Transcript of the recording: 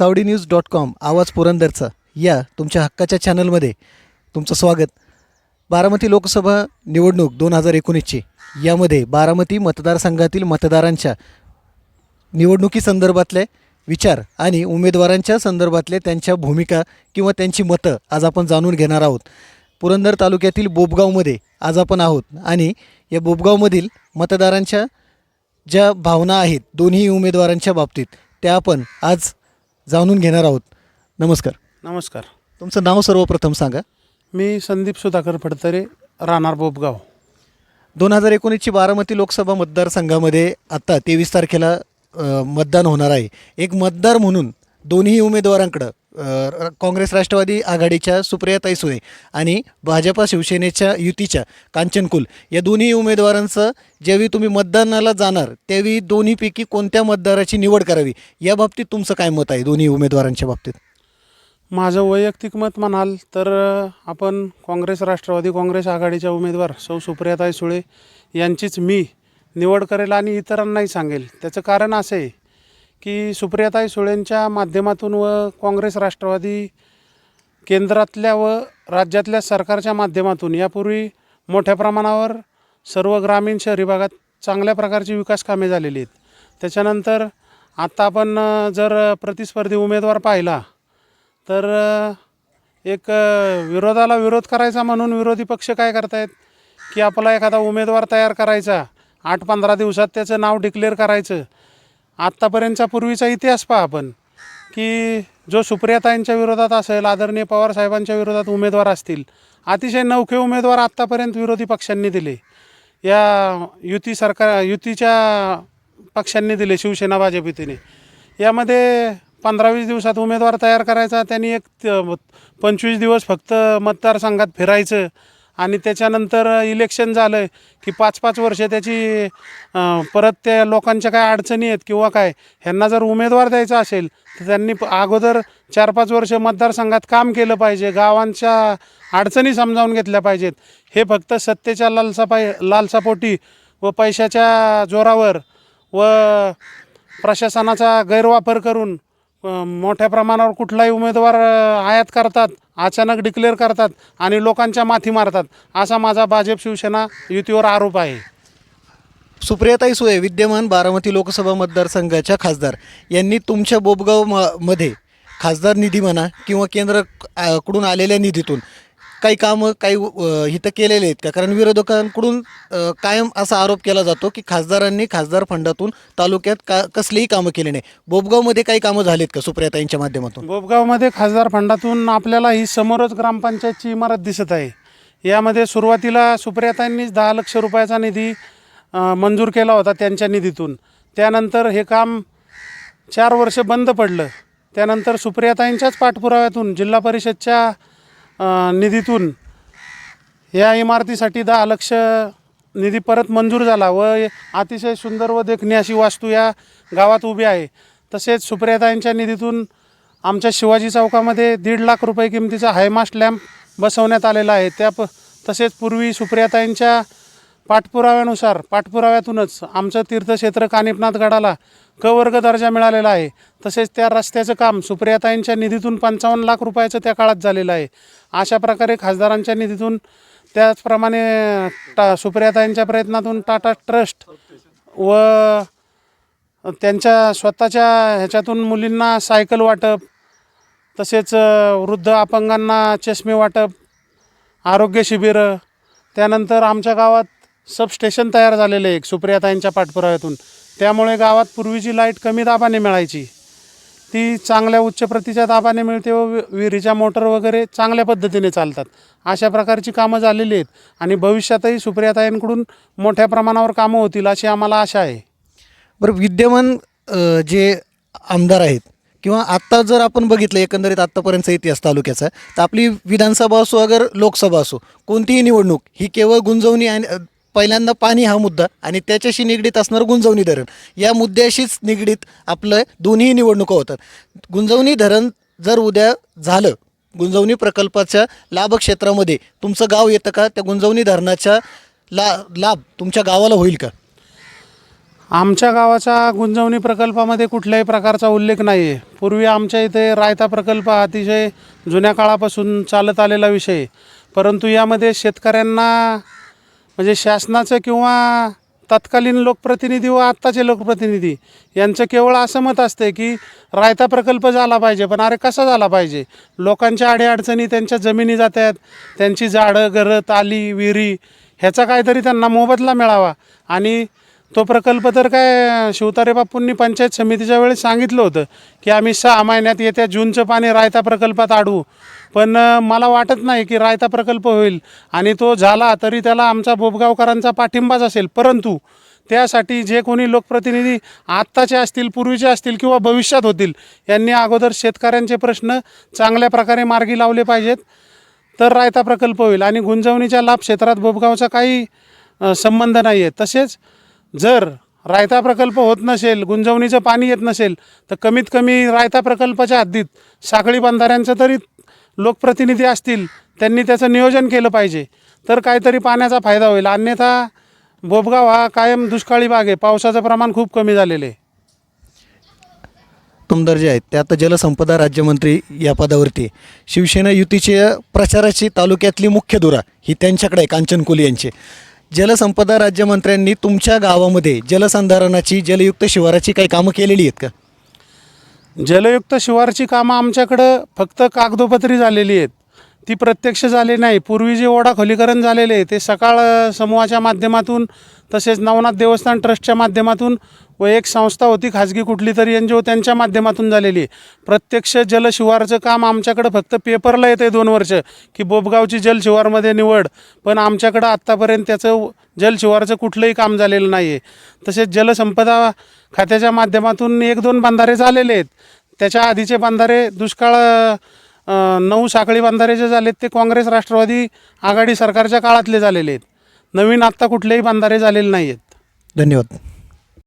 Savedi news dot com आवाज पुरंदरचा या तुमच्या हक्काच्या चॅनलमध्ये तुमचं स्वागत. बारामती लोकसभा निवडणूक दोन हजार एकोणीसची यामध्ये बारामती मतदारसंघातील मतदारांच्या निवडणुकीसंदर्भातले विचार आणि उमेदवारांच्या संदर्भातले त्यांच्या भूमिका किंवा त्यांची मतं आज आपण जाणून घेणार आहोत. पुरंदर तालुक्यातील बोबगावमध्ये आज आपण आहोत आणि या बोबगावमधील मतदारांच्या ज्या भावना आहेत दोन्ही उमेदवारांच्या बाबतीत त्या आपण आज जाणून घेणार आहोत. नमस्कार. नमस्कार. तुमचं नाव सर्वप्रथम सांगा. मी संदीप सुधाकर फडतरे राहणार बोबगाव दोन हजार एकोणीसची बारामती लोकसभा मतदारसंघामध्ये आत्ता तेवीस तारखेला अ, मतदान होणार आहे. एक मतदार म्हणून दोन्ही उमेदवारांकडं काँग्रेस राष्ट्रवादी आघाडीच्या सुप्रियाताई सुळे आणि भाजपा शिवसेनेच्या युतीच्या कांचन कुल या दोन्ही उमेदवारांचं ज्यावेळी तुम्ही मतदानाला जाणार त्यावेळी दोन्हीपैकी कोणत्या मतदाराची निवड करावी? या बाबतीत तुमचं काय मत आहे दोन्ही उमेदवारांच्या बाबतीत? माझं वैयक्तिक मत म्हणाल तर आपण काँग्रेस राष्ट्रवादी काँग्रेस आघाडीच्या उमेदवार सौ सुप्रियाताई सुळे यांचीच मी निवड करेल आणि इतरांनाही सांगेल. त्याचं कारण असं आहे की सुप्रियाताई सुळेंच्या माध्यमातून व काँग्रेस राष्ट्रवादी केंद्रातल्या व राज्यातल्या सरकारच्या माध्यमातून यापूर्वी मोठ्या प्रमाणावर सर्व ग्रामीण शहरी भागात चांगल्या प्रकारची विकास कामे झालेली आहेत. त्याच्यानंतर आत्ता आपण जर प्रतिस्पर्धी उमेदवार पाहिला तर एक विरोधाला विरोध करायचा म्हणून विरोधी पक्ष काय करतायत? की आपला एखादा उमेदवार तयार करायचा आठ पंधरा दिवसात त्याचं नाव डिक्लेअर करायचं आत्तापर्यंतचा पूर्वीचा इतिहास पहा आपण की जो सुप्रियाताईंच्या विरोधात असेल आदरणीय पवार साहेबांच्या विरोधात उमेदवार असतील अतिशय नौखे उमेदवार आत्तापर्यंत विरोधी पक्षांनी दिले. या युती सरकार युतीच्या पक्षांनी दिले शिवसेना भाजप युतीने यामध्ये पंधरा वीस दिवसात उमेदवार तयार करायचा त्यांनी एक पंचवीस दिवस फक्त मतदारसंघात फिरायचं आणि त्याच्यानंतर इलेक्शन झालं की पाच पाच वर्ष त्याची परत त्या लोकांच्या काय अडचणी आहेत किंवा काय ह्यांना जर उमेदवार द्यायचा असेल तर त्यांनी अगोदर चार पाच वर्ष मतदारसंघात काम केलं पाहिजे गावांच्या अडचणी समजावून घेतल्या पाहिजेत. हे फक्त सत्तेच्या लालसापाय लालसापोटी व पैशाच्या जोरावर व प्रशासनाचा गैरवापर करून मोठ्या प्रमाणावर कुठलाही उमेदवार आयात करतात अचानक डिक्लेअर करतात आणि लोकांच्या माथी मारतात असा माझा भाजप शिवसेना युतीवर आरोप आहे. सुप्रियाताई सुये विद्यमान बारामती लोकसभा मतदारसंघाच्या खासदार. यांनी तुमच्या बोबगाव म मध्ये खासदार निधी म्हणा किंवा केंद्रकडून आलेल्या निधीतून काही कामं काही अ, हितं केलेले आहेत का? कारण विरोधकांकडून अ, कायम असा आरोप केला जातो की खासदारांनी खासदार फंडातून तालुक्यात का कसलीही कामं केली नाही. बोबगावमध्ये काही कामं झालीत का सुप्रियाताईंच्या माध्यमातून? बोबगावमध्ये खासदार फंडातून आपल्याला ही समोरच ग्रामपंचायतची इमारत दिसत आहे. यामध्ये सुरुवातीला सुप्रियातांनीच दहा लक्ष रुपयाचा निधी अ, मंजूर केला होता त्यांच्या निधीतून. त्यानंतर हे काम चार वर्ष बंद पडलं. त्यानंतर सुप्रियाताईंच्याच पाठपुराव्यातून जिल्हा परिषदच्या निधीतून या इमारतीसाठी दहा लक्ष निधी परत मंजूर झाला व अतिशय सुंदर व देखणी अशी वास्तू या गावात उभी आहे. तसेच सुप्रियाताईंच्या निधीतून आमच्या शिवाजी चौकामध्ये दीड लाख रुपये किमतीचा हायमास्ट लॅम्प बसवण्यात आलेला आहे. त्या प तसेच पूर्वी सुप्रियाताईंच्या पाठपुराव्यानुसार पाठपुराव्यातूनच आमचं तीर्थक्षेत्र कानिपनाथ गडाला क वर्ग दर्जा मिळालेला आहे. तसेच त्या रस्त्याचं काम सुप्रियाताईंच्या निधीतून पंचावन्न लाख रुपयाचं त्या काळात झालेलं आहे. अशा प्रकारे खासदारांच्या निधीतून त्याचप्रमाणे टा सुप्रियाताईंच्या प्रयत्नातून टाटा ट्रस्ट व त्यांच्या स्वतःच्या ह्याच्यातून मुलींना सायकल वाटप तसेच वृद्ध अपंगांना चष्मे वाटप आरोग्य शिबिरं त्यानंतर आमच्या गावात सबस्टेशन तयार झालेलं आहे एक सुप्रियाताईंच्या पाठपुराव्यातून. त्यामुळे गावात पूर्वीची लाइट कमी दाबाने मिळायची. ती चांगल्या उच्च प्रतीच्या दाबाने मिळते व वि- विहिरीच्या मोटर वगैरे चांगल्या पद्धतीने चालतात. अशा प्रकारची कामं झालेली आहेत आणि भविष्यातही सुप्रियाताईंकडून मोठ्या प्रमाणावर कामं होतील अशी आम्हाला आशा आहे. बरं विद्यमान अ, जे आमदार आहेत किंवा आत्ता जर आपण बघितलं एकंदरीत आत्तापर्यंतचा इतिहास तालुक्याचा तर आपली विधानसभा असो अगर लोकसभा असो कोणतीही निवडणूक ही केवळ गुंजवणी आणि अ, पहिल्यांदा पाणी हा मुद्दा आणि त्याच्याशी निगडीत असणारं गुंजवणी धरण. या मुद्द्याशीच निगडीत आपलं दोन्ही निवडणुका होतात. गुंजवणी धरण जर उद्या झालं गुंजवणी प्रकल्पाच्या लाभक्षेत्रामध्ये तुमचं गाव येतं का? त्या गुंजवणी धरणाच्या ला लाभ तुमच्या गावाला होईल का? आमच्या गावाचा गुंजवणी प्रकल्पामध्ये कुठल्याही प्रकारचा उल्लेख नाही आहे पूर्वी आमच्या इथे रायता प्रकल्प हा अतिशय जुन्या काळापासून चालत आलेला विषय परंतु यामध्ये शेतकऱ्यांना म्हणजे शासनाचं किंवा तत्कालीन लोकप्रतिनिधी व आत्ताचे लोकप्रतिनिधी यांचं केवळ असं मत असते की रायता प्रकल्प झाला पाहिजे पण अरे कसा झाला पाहिजे? लोकांच्या अडीअडचणी त्यांच्या जमिनी जातात त्यांची झाडं घरं ताली विहिरी ह्याचा काहीतरी त्यांना मोबदला मिळावा. आणि तो प्रकल्प तर काय शिवतारे बापूंनी पंचायत समितीच्या वेळेस सांगितलं होतं की आम्ही सहा महिन्यात येत्या जूनचं पाणी रायता प्रकल्पात अडवू पण मला वाटत नाही की रायता प्रकल्प होईल. आणि तो झाला तरी त्याला आमचा बोबगावकरांचा पाठिंबाच असेल. परंतु त्यासाठी जे कोणी लोकप्रतिनिधी आत्ताचे असतील पूर्वीचे असतील किंवा भविष्यात होतील यांनी अगोदर शेतकऱ्यांचे प्रश्न चांगल्या प्रकारे मार्गी लावले पाहिजेत. तर रायता प्रकल्प होईल. आणि गुंजवणीच्या लाभ क्षेत्रात बोबगावचा काही संबंध नाही आहे तसेच जर रायता प्रकल्प होत नसेल गुंजवणीचं पाणी येत नसेल तर कमीत कमी रायता प्रकल्पाच्या हद्दीत साखळी बंधाऱ्यांचं तरी लोकप्रतिनिधी असतील त्यांनी त्याचं नियोजन केलं पाहिजे. तर काहीतरी पाण्याचा फायदा होईल. अन्यथा बोबगाव हा कायम दुष्काळी भाग आहे. पावसाचं प्रमाण खूप कमी झालेलं आहे. तुमदार जे आहेत ते आता जलसंपदा राज्यमंत्री या पदावरती शिवसेना युतीच्या प्रचाराची तालुक्यातली मुख्य धुरा ही त्यांच्याकडे आहे कांचन कोली यांची. जलसंपदा राज्यमंत्र्यांनी तुमच्या गावामध्ये जलसंधारणाची जलयुक्त शिवाराची काही कामं केलेली आहेत का? जलयुक्त शिवारची कामं आमच्याकडं फक्त कागदोपत्री झालेली आहेत. ती प्रत्यक्ष झाली नाही. पूर्वी जे ओढा खोलीकरण झालेले आहे ते सकाळ अ, समूहाच्या माध्यमातून तसेच नवनाथ देवस्थान ट्रस्टच्या माध्यमातून व एक संस्था होती खाजगी कुठली तरी एन जी ओ त्यांच्या माध्यमातून झालेली. आहे प्रत्यक्ष जलशिवारचं काम आमच्याकडं फक्त पेपरला येते दोन वर्ष की बोबगावची जलशिवारमध्ये निवड. पण आमच्याकडं आत्तापर्यंत त्याचं जलशिवारचं कुठलंही काम झालेलं नाही आहे तसेच जलसंपदा खात्याच्या माध्यमातून एक दोन बांधारे झालेले आहेत. त्याच्या आधीचे बांधारे दुष्काळ नऊ साखळी बांधारे जे झालेत ते काँग्रेस राष्ट्रवादी आघाडी सरकारच्या काळातले झालेले आहेत. नवीन आत्ता कुठलेही बांधारे झालेले नाही आहेत धन्यवाद.